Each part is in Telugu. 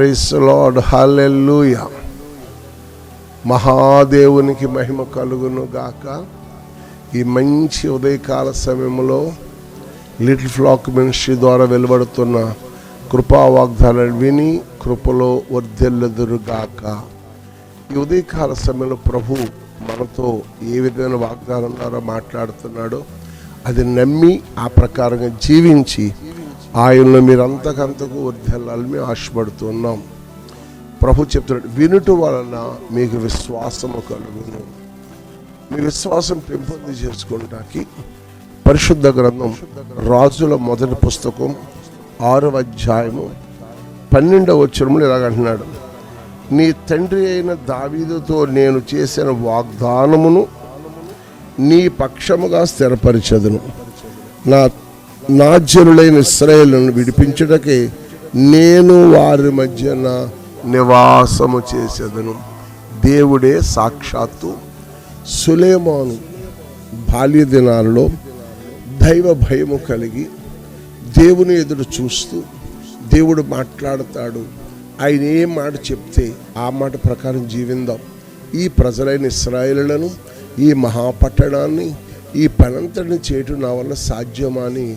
ప్రైస్ లార్డ్ హల్లెలూయ మహాదేవునికి మహిమ కలుగును గాక. ఈ మంచి ఉదయకాల సమయంలో లిటిల్ ఫ్లాక్ మినిస్ట్రీ ద్వారా వెలువడుతున్న కృపా వాగ్దానాలు విని కృపలో వర్ధిల్లుదురు గాక. ఈ ఉదయకాల సమయంలో ప్రభు మనతో ఏ విధమైన వాగ్దానం ద్వారా మాట్లాడుతున్నాడో అది నమ్మి ఆ ప్రకారంగా జీవించి ఆయనలో మీరు అంతకంతకు వర్ధిల్లాలని మేము ఆశపడుతున్నాం. ప్రభు చెప్తున్నాడు వినుట వలన మీకు విశ్వాసము కలుగును. మీ విశ్వాసం పెంపొంది చేసుకుంటానికి పరిశుద్ధ గ్రంథం రాజుల మొదటి పుస్తకం ఆరవ అధ్యాయము పన్నెండవ వచ్చరములు ఇలాగంటున్నాడు నీ తండ్రి అయిన దావీదుతో నేను చేసిన వాగ్దానమును నీ పక్షముగా స్థిరపరిచదును. నా నా జనులైన ఇస్రాయేలును విడిపించుటకే నేను వారి మధ్యన నివాసము చేసేదను. దేవుడే సాక్షాత్తు సులేమాను బాల్య దినాలలో దైవ భయము కలిగి దేవుని ఎదురు చూస్తూ దేవుడు మాట్లాడతాడు. ఆయన ఏ మాట చెప్తే ఆ మాట ప్రకారం జీవిందాం. ఈ ప్రజలైన ఇస్రాయిలను ఈ మహాపట్టణాన్ని ఈ పనంతటిని చేయటం నా వల్ల సాధ్యమా అని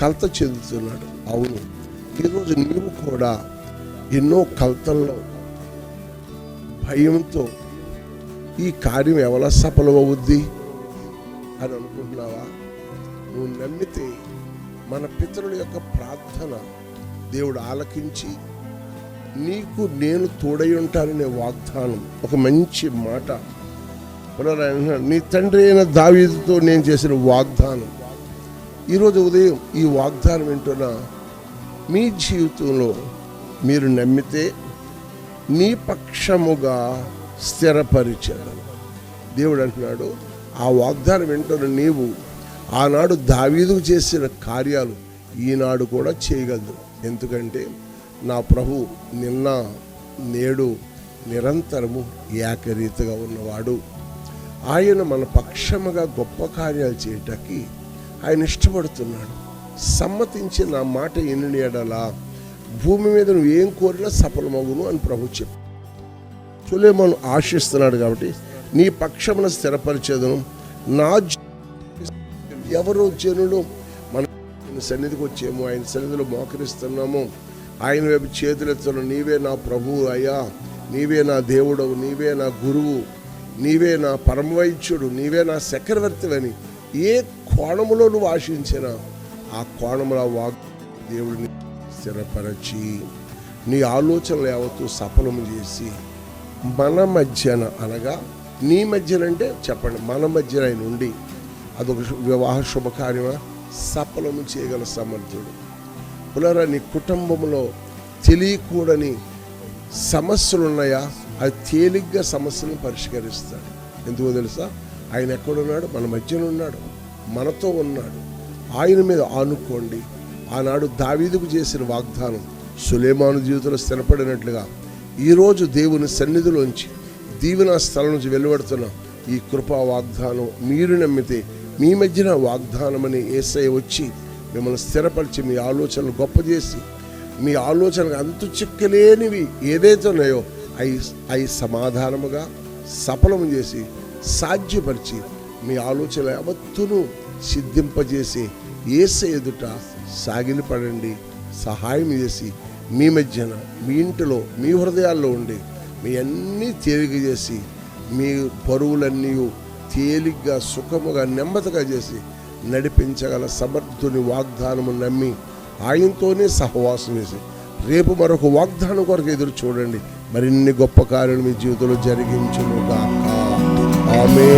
కలత చెందుతున్నాడు. అవును. ఈరోజు నీవు కూడా ఎన్నో కలతల్లో భయంతో ఈ కార్యం ఎవలా సఫలమవుద్ది అని అనుకుంటున్నావా? నువ్వు నమ్మితే మన పితరుల యొక్క ప్రార్థన దేవుడు ఆలకించి నీకు నేను తోడై ఉంటాననే వాగ్దానం ఒక మంచి మాట పునరాయన నీ తండ్రి అయిన దావీదుతో నేను చేసిన వాగ్దానం. ఈరోజు ఉదయం ఈ వాగ్దానం వింటున్న మీ జీవితంలో మీరు నమ్మితే నీ పక్షముగా స్థిరపరిచాడు. దేవుడు అంటున్నాడు ఆ వాగ్దానం వింటున్న నీవు ఆనాడు దావీదుకు చేసిన కార్యాలు ఈనాడు కూడా చేయగలదు. ఎందుకంటే నా ప్రభు నిన్న నేడు నిరంతరము ఏకరీతిగా ఉన్నవాడు. ఆయన మన పక్షముగా గొప్ప కార్యాలు చేయటానికి ఆయన ఇష్టపడుతున్నాడు. సమ్మతించి నా మాట ఎన్ని ఎడలా భూమి మీద నువ్వు ఏం కోరినా సఫలమగును అని ప్రభు చెప్పు. సులేమను ఆశిస్తున్నాడు కాబట్టి నీ పక్షమున స్థిరపరిచేదను నా జ- ఎవరు జనులు మన సన్నిధికి వచ్చేమో ఆయన సన్నిధిలో మోకరిస్తున్నాము. ఆయన వైపు చేతులెత్తున్నాం నీవే నా ప్రభువు అయ్యా. నీవే నా దేవుడవు. నీవే నా గురువు. నీవే నా పరమవైద్యుడు నీవే నా చక్రవర్తివని ఏ కోణములో నువ్వు ఆశించినా ఆ కోణములో వాగ్ దేవుడిని స్థిరపరచి నీ ఆలోచనలు యావత్తు సఫలము చేసి మన మధ్యన అనగా నీ మధ్యన అంటే చెప్పండి మన మధ్యన ఆయన ఉండి అదొక వివాహ శుభకార్యమా? సఫలము చేయగల సమర్థుడు. పునరా నీ కుటుంబంలో తెలియకూడని సమస్యలు ఉన్నాయా అది తేలిగ్గా సమస్యలను పరిష్కరిస్తాడు. ఎందుకో తెలుసా? ఆయన ఎక్కడున్నాడు? మన మధ్యన ఉన్నాడు. మనతో ఉన్నాడు. ఆయన మీద ఆనుకోండి. ఆనాడు దావీదుకు చేసిన వాగ్దానం సులేమాను జీవితంలో స్థిరపడినట్లుగా ఈరోజు దేవుని సన్నిధిలోంచి దీవెన స్థలం నుంచి వెలువడుతున్న ఈ కృపా వాగ్దానం మీరు నమ్మితే మీ మధ్యన వాగ్దానమని ఏసై వచ్చి మిమ్మల్ని స్థిరపరిచి మీ ఆలోచనలు గొప్ప చేసి మీ ఆలోచనకు అంతు చిక్కలేనివి ఏదైతే ఉన్నాయో అవి అవి సమాధానముగా సఫలము చేసి సాధ్యపరిచి మీ ఆలోచన యావత్తును సిద్ధింపజేసి ఏసే ఎదుట సాగిలపడండి సహాయం చేసి మీ మధ్యన మీ ఇంటిలో మీ హృదయాల్లో ఉండి మీ అన్నీ తేలిక చేసి మీ పరువులన్నీ తేలిగ్గా సుఖముగా నెమ్మదిగా చేసి నడిపించగల సమర్థుని వాగ్దానము నమ్మి ఆయనతోనే సహవాసం చేసి రేపు మరొక వాగ్దానం కొరకు ఎదురు చూడండి. మరిన్ని గొప్ప కార్యాలు మీ జీవితంలో జరిగించును కాక ఆమె